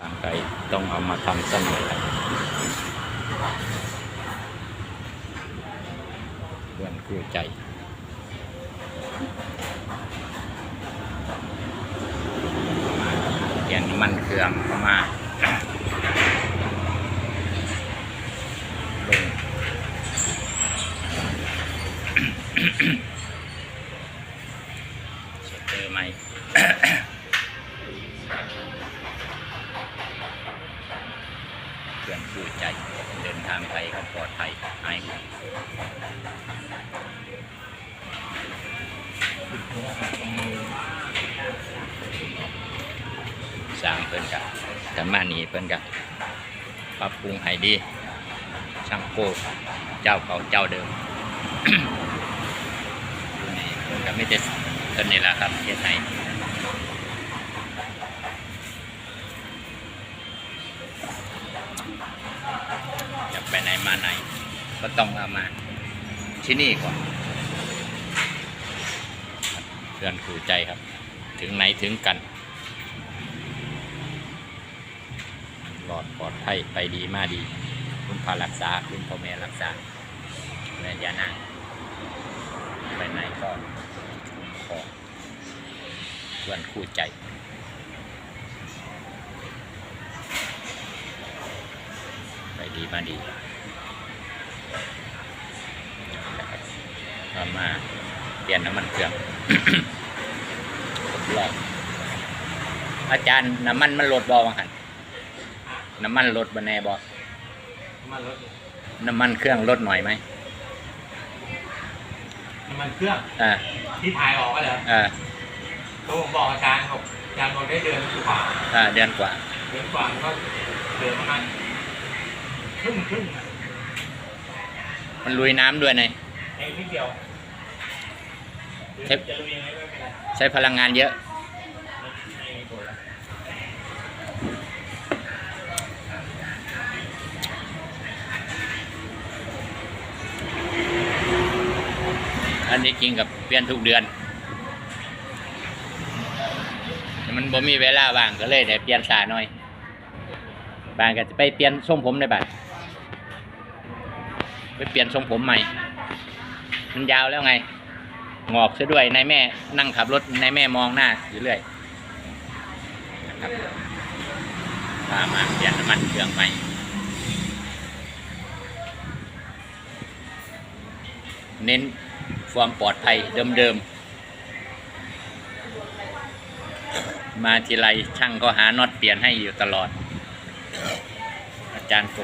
ทางไกลต้องเอามาทำสมัยเพื่อนคู่ใจเปลี่ยนมันเครื่องเข้ามาลงเช็ดเจอไหม พื่อนคู่ใจ เดินทางไปเขาปลอดภัยหายห่วงสร้างเพิ่นกับกันมานีเพิ่นกับปรับปรุงให้ดีช่างโก้เจ้าเก่าเจ้าเดิมอยู่นี่เพิ่นกับไม่ได้เพิ่นนี่แหละครับเฮ็ดให้ จะไปไหนมาไหน ก็ต้องเอามา ที่นี่ก่อนเพื่อนครูใจครับ ถึงไหนถึงกันปลอดปลอดภัยไปดีมาดี คุณพารักษา คุณพ่อแม่รักษาแม่ยานาไปไหนก็ขอเพื่อนคู่ใจ มาดีเอามาเปลี่ยนน้ำมันเครื่องทดลองอาจารย์น้ำมันมันลดบอวังหันน้ำมันลดบนแน่บอน้ำมันรถน้ำมันเครื่องลดหน่อยไหมน้ำมันเครื่องอ่าที่ถ่ายออกก็เหรออ่าตัวผมบอกอาจารย์บอกอาจารย์บอกได้เดือนกว่าอ่าเดือนกว่าเดือนกว่าก็เดือนประมาณ ครึ่งครึ่งอะมันลุยน้ำด้วยไงเองนิดเดียวเทปจะรู้ยังไงก็ไม่เป็นไรใช้พลังงานเยอะไม่มีผลละอันนี้จริงกับเปลี่ยนทุกเดือนแต่มันบ่มีเวลาว่างก็เลยได้เปลี่ยนสาหน่อย บางก็จะไปเปลี่ยนทรงผมได้บ้าง ไปเปลี่ยนทรงผมใหม่ มันยาวแล้วไง งอกซะด้วยนายแม่นั่งขับรถนายแม่มองหน้าอยู่เรื่อยนะครับพามาเปลี่ยนน้ำมันเครื่องใหม่เน้นความปลอดภัยเดิมๆ มาทีไรช่างก็หาน็อตเปลี่ยนให้อยู่ตลอด อาจารย์โก